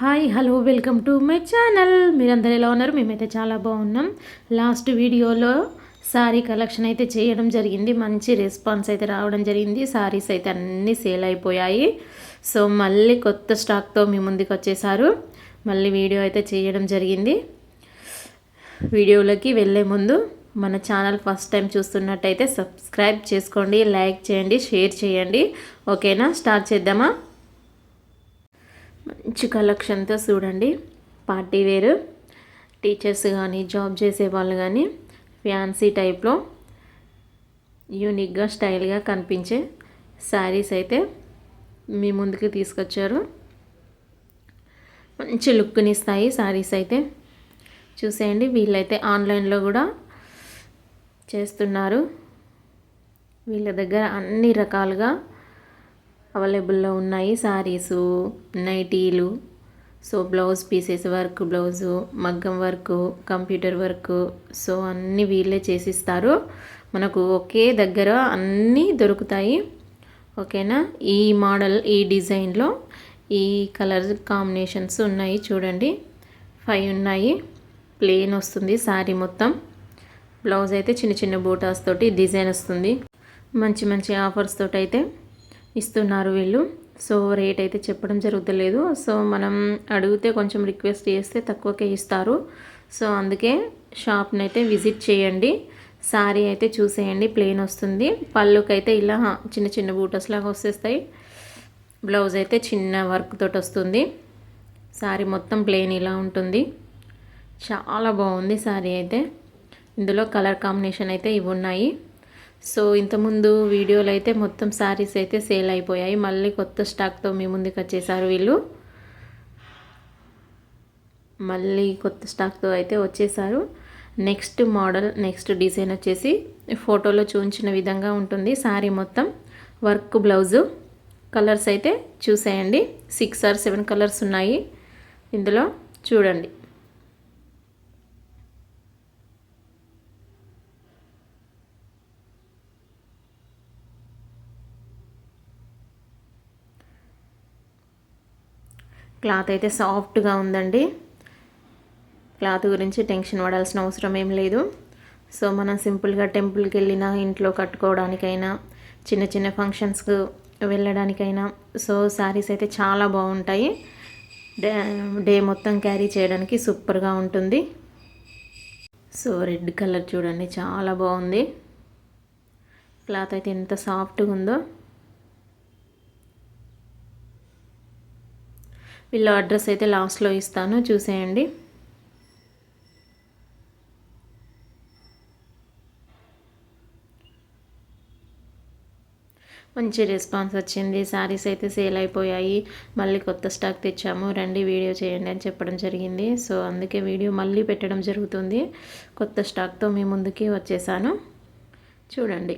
Hi hello welcome to my channel. మీరందరూ ఎలా ఉన్నారు? మేమైతే చాలా బాగున్నాం. లాస్ట్ వీడియోలో సారీ కలెక్షన్ అయితే చేయడం జరిగింది. మంచి రెస్పాన్స్ అయితే రావడం జరిగింది. సారీస్ అయితే అన్నీ సేల్ అయిపోయాయి. సో మళ్ళీ కొత్త స్టాక్తో మీ ముందుకు వచ్చేసారు. మళ్ళీ వీడియో అయితే చేయడం జరిగింది. వీడియోలోకి వెళ్ళే ముందు మన ఛానల్ ఫస్ట్ టైం చూస్తున్నట్టయితే సబ్స్క్రైబ్ చేసుకోండి లైక్ చేయండి షేర్ చేయండి. ఓకేనా? స్టార్ట్ చేద్దామా? మంచి కలెక్షన్తో చూడండి. Party wear. టీచర్స్ కానీ జాబ్ చేసే వాళ్ళు కానీ ఫ్యాన్సీ టైప్లో యూనిక్గా స్టైల్గా కనిపించే శారీస్ అయితే మీ ముందుకు తీసుకొచ్చారు. మంచి లుక్ని ఇస్తాయి శారీస్ అయితే. చూసేయండి. వీళ్ళైతే ఆన్లైన్లో కూడా చేస్తున్నారు. వీళ్ళ దగ్గర అన్ని రకాలుగా అవైలబుల్లో ఉన్నాయి శారీసు నైటీలు. So blouse pieces work blouse మగ్గం వర్క్ కంప్యూటర్ వర్క్. సో అన్నీ వీళ్ళే చేసిస్తారు. మనకు ఒకే దగ్గర అన్నీ దొరుకుతాయి. ఓకేనా? ఈ మోడల్ ఈ డిజైన్లో ఈ కలర్ కాంబినేషన్స్ ఉన్నాయి చూడండి. ఫైవ్ ఉన్నాయి. ప్లెయిన్ వస్తుంది శారీ మొత్తం. బ్లౌజ్ అయితే చిన్న చిన్న బూటాస్ తోటి డిజైన్ వస్తుంది. మంచి మంచి ఆఫర్స్ తోటి అయితే ఇస్తున్నారు వీళ్ళు. సో రేట్ అయితే చెప్పడం జరుగుతలేదు. సో మనం అడిగితే కొంచెం రిక్వెస్ట్ చేస్తే తక్కువకే ఇస్తారు. సో అందుకే షాప్ని అయితే విజిట్ చేయండి. శారీ అయితే చూసేయండి. ప్లెయిన్ వస్తుంది. పళ్ళుకి అయితే ఇలా చిన్న చిన్న బూటస్ లాగా వచ్చేస్తాయి. బ్లౌజ్ అయితే చిన్న వర్క్ తోటి వస్తుంది. శారీ మొత్తం ప్లెయిన్ ఇలా ఉంటుంది. చాలా బాగుంది శారీ అయితే. ఇందులో కలర్ కాంబినేషన్ అయితే ఇవి ఉన్నాయి. సో ఇంతకుముందు వీడియోలు అయితే మొత్తం శారీస్ అయితే సేల్ అయిపోయాయి. మళ్ళీ కొత్త స్టాక్తో మీ ముందుకు వచ్చేసారు వీళ్ళు. మళ్ళీ కొత్త స్టాక్తో అయితే వచ్చేసారు. నెక్స్ట్ మోడల్ నెక్స్ట్ డిజైన్ వచ్చేసి ఫోటోలో చూపించిన విధంగా ఉంటుంది. శారీ మొత్తం వర్క్ బ్లౌజు. కలర్స్ అయితే చూసేయండి. సిక్స్ ఆర్ సెవెన్ కలర్స్ ఉన్నాయి. ఇందులో చూడండి. క్లాత్ అయితే సాఫ్ట్గా ఉందండి. క్లాత్ గురించి టెన్షన్ పడాల్సిన అవసరం ఏం లేదు. సో మనం సింపుల్గా టెంపుల్కి వెళ్ళినా ఇంట్లో కట్టుకోవడానికైనా చిన్న చిన్న ఫంక్షన్స్కు వెళ్ళడానికైనా సో శారీస్ అయితే చాలా బాగుంటాయి. డే డే మొత్తం క్యారీ చేయడానికి సూపర్గా ఉంటుంది. సో రెడ్ కలర్ చూడండి చాలా బాగుంది. క్లాత్ అయితే ఎంత సాఫ్ట్గా ఉందో. వీళ్ళ అడ్రస్ అయితే లాస్ట్లో ఇస్తాను చూసేయండి. మంచి రెస్పాన్స్ వచ్చింది శారీస్ అయితే సేల్ అయిపోయాయి. మళ్ళీ కొత్త స్టాక్ తెచ్చాము రండి వీడియో చేయండి అని చెప్పడం జరిగింది. సో అందుకే వీడియో మళ్ళీ పెట్టడం జరుగుతుంది. కొత్త స్టాక్తో మీ ముందుకి వచ్చేసాను. చూడండి.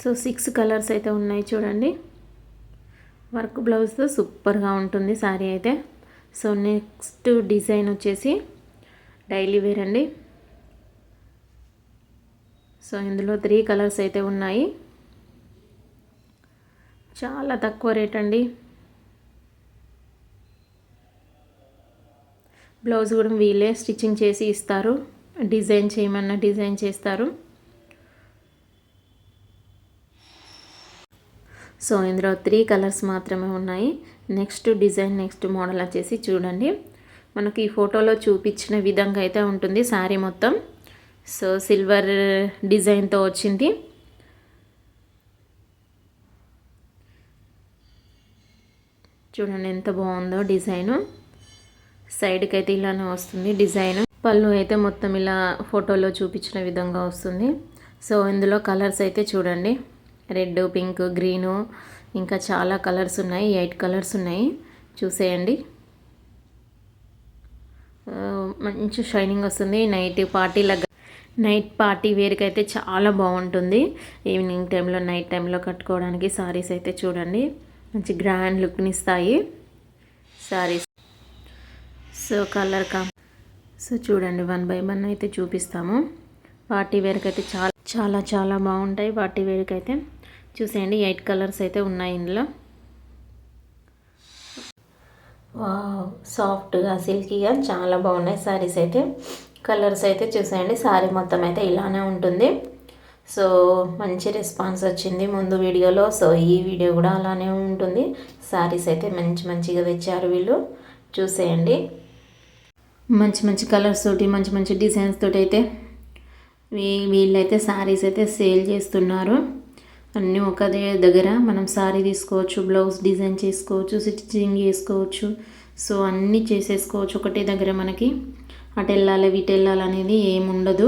సో సిక్స్ కలర్స్ అయితే ఉన్నాయి చూడండి. వర్క్ బ్లౌజ్తో సూపర్గా ఉంటుంది శారీ అయితే. సో నెక్స్ట్ డిజైన్ వచ్చేసి డైలీ వేర్ అండి. సో ఇందులో త్రీ కలర్స్ అయితే ఉన్నాయి. చాలా తక్కువ రేట్ అండి. బ్లౌజ్ కూడా వీళ్ళే స్టిచ్చింగ్ చేసి ఇస్తారు. డిజైన్ చేయమన్నా డిజైన్ చేస్తారు. సో ఇందులో త్రీ కలర్స్ మాత్రమే ఉన్నాయి. నెక్స్ట్ డిజైన్ నెక్స్ట్ మోడల్ వచ్చేసి చూడండి. మనకి ఈ ఫోటోలో చూపించిన విధంగా అయితే ఉంటుంది శారీ మొత్తం. సో సిల్వర్ డిజైన్తో వచ్చింది. చూడండి ఎంత బాగుందో డిజైను. సైడ్కి అయితే ఇలానే వస్తుంది డిజైన్. పళ్ళు అయితే మొత్తం ఇలా ఫోటోలో చూపించిన విధంగా వస్తుంది. సో ఇందులో కలర్స్ అయితే చూడండి. రెడ్ పింక్ గ్రీను ఇంకా చాలా కలర్స్ ఉన్నాయి. ఎయిట్ కలర్స్ ఉన్నాయి. చూసేయండి. మంచి షైనింగ్ వస్తుంది. నైట్ పార్టీల నైట్ పార్టీ వేర్కి అయితే చాలా బాగుంటుంది. ఈవినింగ్ టైంలో నైట్ టైంలో కట్టుకోవడానికి సారీస్ అయితే చూడండి. మంచి గ్రాండ్ లుక్ని ఇస్తాయి సారీస్. సో కలర్ కా సో చూడండి. వన్ బై వన్ అయితే చూపిస్తాము. పార్టీ వేర్కి అయితే చాలా చాలా చాలా బాగుంటాయి. పార్టీ వేర్కి అయితే చూసేయండి ఎయిట్ కలర్స్ అయితే ఉన్నాయి ఇందులో. సాఫ్ట్గా సిల్కీగా చాలా బాగున్నాయి శారీస్ అయితే. కలర్స్ అయితే చూసేయండి శారీ మొత్తం అయితే ఇలానే ఉంటుంది. సో మంచి రెస్పాన్స్ వచ్చింది ముందు వీడియోలో. సో ఈ వీడియో కూడా అలానే ఉంటుంది. శారీస్ అయితే మంచి మంచిగా తెచ్చారు వీళ్ళు. చూసేయండి. మంచి మంచి కలర్స్ తోటి మంచి మంచి డిజైన్స్ తోటి అయితే వీళ్ళైతే శారీస్ అయితే సేల్ చేస్తున్నారు. అన్నీ ఒక దగ్గర. మనం శారీ తీసుకోవచ్చు బ్లౌజ్ డిజైన్ చేసుకోవచ్చు స్టిచ్చింగ్ చేసుకోవచ్చు. సో అన్నీ చేసేసుకోవచ్చు ఒకటే దగ్గర మనకి. అటు వెళ్ళాలి వీటి వెళ్ళాలి అనేది ఏముండదు.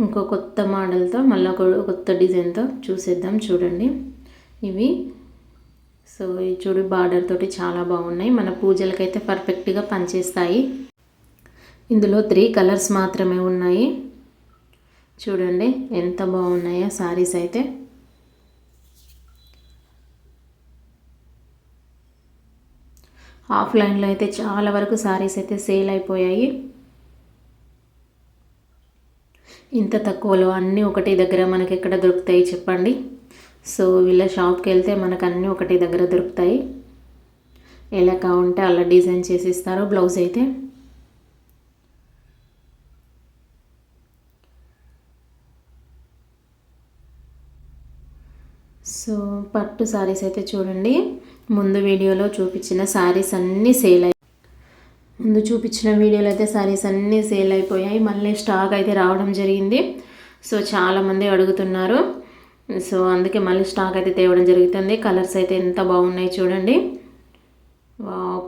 ఇంకో కొత్త మోడల్తో మళ్ళీ ఒక కొత్త డిజైన్తో చూసేద్దాం చూడండి. ఇవి. సో ఈ చూడు బార్డర్ తోటి చాలా బాగున్నాయి. మన పూజలకైతే పర్ఫెక్ట్గా పనిచేస్తాయి. ఇందులో త్రీ కలర్స్ మాత్రమే ఉన్నాయి. చూడండి ఎంత బాగున్నాయో శారీస్ అయితే. ఆఫ్లైన్లో అయితే చాలా వరకు శారీస్ అయితే సేల్ అయిపోయాయి. ఇంత తక్కువలో అన్నీ ఒకటి దగ్గర మనకి ఎక్కడ దొరుకుతాయి చెప్పండి. సో వీళ్ళ షాప్కి వెళ్తే మనకు అన్నీ ఒకటి దగ్గర దొరుకుతాయి. ఎలా కావుంటే అలా డిజైన్ చేసి ఇస్తారు బ్లౌజ్ అయితే. సో పట్టు శారీస్ అయితే చూడండి. ముందు వీడియోలో చూపించిన శారీస్ అన్నీ సేల్ అయ్యాయి ముందు చూపించిన వీడియోలో అయితే శారీస్ అన్నీ సేల్ అయిపోయాయి. మళ్ళీ స్టాక్ అయితే రావడం జరిగింది. సో చాలామంది అడుగుతున్నారు. సో అందుకే మళ్ళీ స్టాక్ అయితే తేవడం జరుగుతుంది. కలర్స్ అయితే ఎంత బాగున్నాయి చూడండి.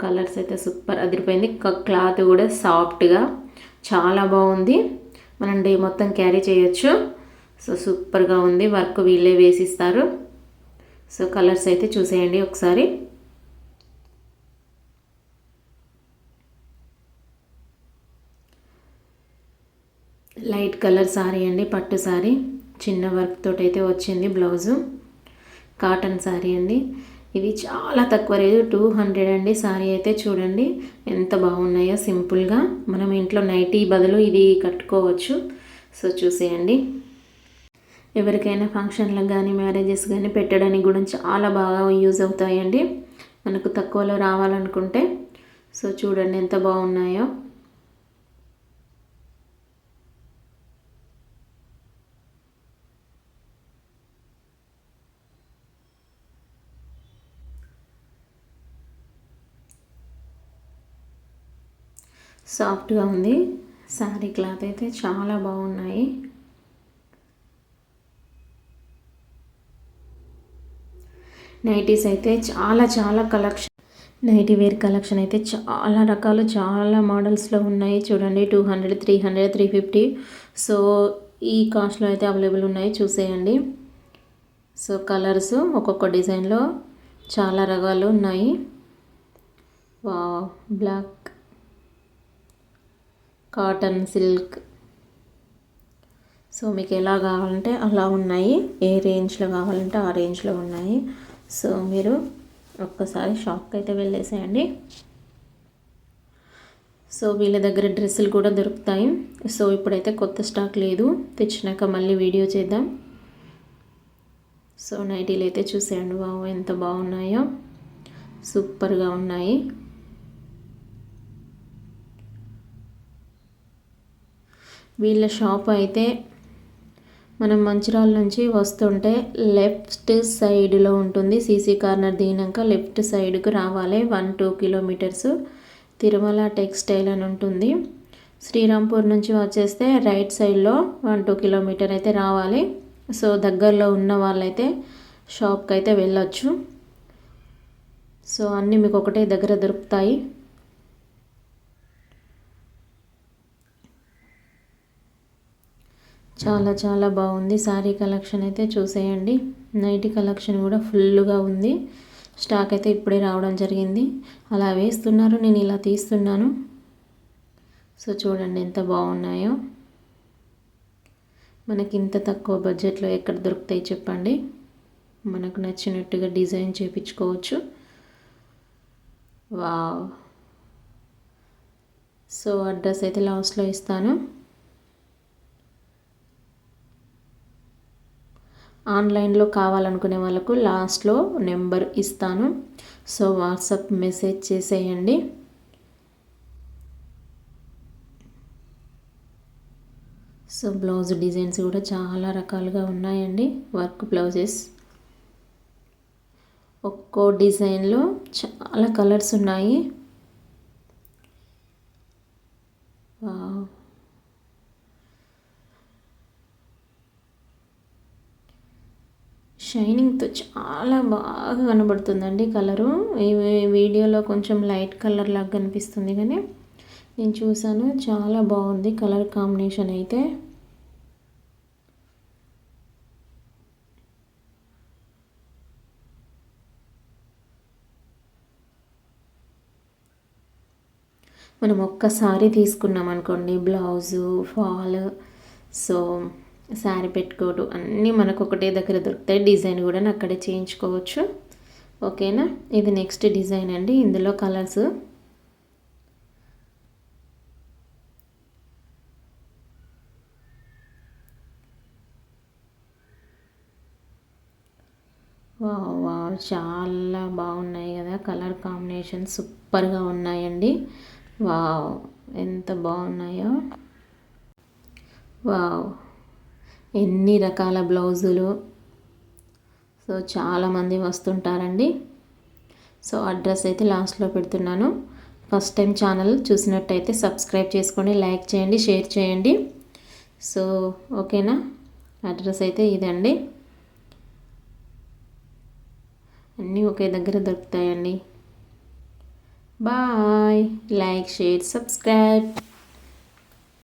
కలర్స్ అయితే సూపర్ అదిరిపోయింది. క్లాత్ కూడా సాఫ్ట్గా చాలా బాగుంది. మనం డే మొత్తం క్యారీ చేయొచ్చు. సో సూపర్గా ఉంది. వర్క్ వీళ్ళే వేసిస్తారు. సో కలర్స్ అయితే చూసేయండి ఒకసారి. లైట్ కలర్ సారీ అండి పట్టు సారీ. చిన్న వర్క్ తోటి అయితే వచ్చింది బ్లౌజు. కాటన్ సారీ అండి. ఇవి చాలా తక్కువ రేటు టూ హండ్రెడ్ అండి సారీ అయితే చూడండి. ఎంత బాగున్నాయో సింపుల్గా. మనం ఇంట్లో నైటీ బదులు ఇది కట్టుకోవచ్చు. సో చూసేయండి. ఎవరికైనా ఫంక్షన్లకు కానీ మ్యారేజెస్ కానీ పెట్టడానికి కూడా చాలా బాగా యూజ్ అవుతాయండి. మనకు తక్కువలో రావాలనుకుంటే. సో చూడండి ఎంత బాగున్నాయో. సాఫ్ట్గా ఉంది. శారీ క్లాత్ అయితే చాలా బాగున్నాయి. నైటీస్ అయితే చాలా చాలా కలెక్షన్. నైటీ వేర్ కలెక్షన్ అయితే చాలా రకాలు చాలా మోడల్స్లో ఉన్నాయి. చూడండి two hundred three hundred three fifty. So ఈ కాస్ట్లో అయితే అవైలబుల్ ఉన్నాయి. చూసేయండి. సో కలర్స్ ఒక్కొక్క డిజైన్లో చాలా రకాలు ఉన్నాయి. వా బ్లాక్. Cotton silk. సో మీకు ఎలా కావాలంటే అలా ఉన్నాయి. ఏ రేంజ్లో కావాలంటే ఆ రేంజ్లో ఉన్నాయి. సో మీరు ఒక్కసారి షాప్కి అయితే వెళ్ళేసేయండి. సో వీళ్ళ దగ్గర డ్రెస్సులు కూడా దొరుకుతాయి. సో ఇప్పుడైతే కొత్త స్టాక్ లేదు. తెచ్చినాక మళ్ళీ వీడియో చేద్దాం. సో నైటీలు అయితే చూసేయండి. బాబు ఎంత బాగున్నాయో. సూపర్గా ఉన్నాయి. వీళ్ళ షాప్ అయితే మనం మంచిరాల నుంచి వస్తుంటే లెఫ్ట్ సైడ్లో ఉంటుంది సీసీ కార్నర్ దిగినాక లెఫ్ట్ సైడ్కు రావాలి one two kilometres. Tirumala textile అని ఉంటుంది. శ్రీరాంపూర్ నుంచి వచ్చేస్తే రైట్ సైడ్లో వన్ టూ కిలోమీటర్ అయితే రావాలి. సో దగ్గరలో ఉన్న వాళ్ళైతే షాప్కి అయితే వెళ్ళొచ్చు. సో అన్నీ మీకు ఒకటే దగ్గర దొరుకుతాయి. చాలా చాలా బాగుంది. శారీ కలెక్షన్ అయితే చూసేయండి. నైటీ కలెక్షన్ కూడా ఫుల్గా ఉంది. స్టాక్ అయితే ఇప్పుడే రావడం జరిగింది. అలా వేస్తున్నారు నేను ఇలా తీస్తున్నాను. సో చూడండి ఎంత బాగున్నాయో. మనకి ఇంత తక్కువ బడ్జెట్లో ఎక్కడ దొరుకుతాయి చెప్పండి. మనకు నచ్చినట్టుగా డిజైన్ చేపించుకోవచ్చు. వావ్. సో అడ్రస్ అయితే లాస్ట్లో ఇస్తాను. ఆన్లైన్లో కావాలనుకునే వాళ్ళకు లాస్ట్లో నెంబర్ ఇస్తాను. సో వాట్సాప్ మెసేజ్ చేసేయండి. సో బ్లౌజ్ డిజైన్స్ కూడా చాలా రకాలుగా ఉన్నాయండి. Work blouses. ఒక్కో డిజైన్లో చాలా కలర్స్ ఉన్నాయి. షైనింగ్తో చాలా బాగా కనబడుతుందండి కలరు. ఈ వీడియోలో కొంచెం లైట్ కలర్ లాగా కనిపిస్తుంది కానీ నేను చూసాను చాలా బాగుంది కలర్ కాంబినేషన్ అయితే. మనం ఒక్కసారి తీసుకున్నాం అనుకోండి బ్లౌజు ఫాల్ సో శారీ పెట్టుకోవడం అన్నీ మనకు ఒకటే దగ్గర దొరుకుతాయి. డిజైన్ కూడా అక్కడే చేయించుకోవచ్చు. ఓకేనా? ఇది నెక్స్ట్ డిజైన్ అండి. ఇందులో కలర్స్. వా చాలా బాగున్నాయి కదా. కలర్ కాంబినేషన్ సూపర్గా ఉన్నాయండి. వావ్ ఎంత బాగున్నాయో. వావ్. ఎన్ని రకాల బ్లౌజులు? సో చాలామంది వస్తుంటారండి. సో అడ్రస్ అయితే లాస్ట్లో పెడుతున్నాను. ఫస్ట్ టైం ఛానల్ చూసినట్టయితే సబ్స్క్రైబ్ చేసుకోండి లైక్ చేయండి షేర్ చేయండి. సో ఓకేనా? అడ్రస్ అయితే ఇదండి. అన్నీ ఒకే దగ్గర దొరుకుతాయండి. బాయ్. Like share subscribe.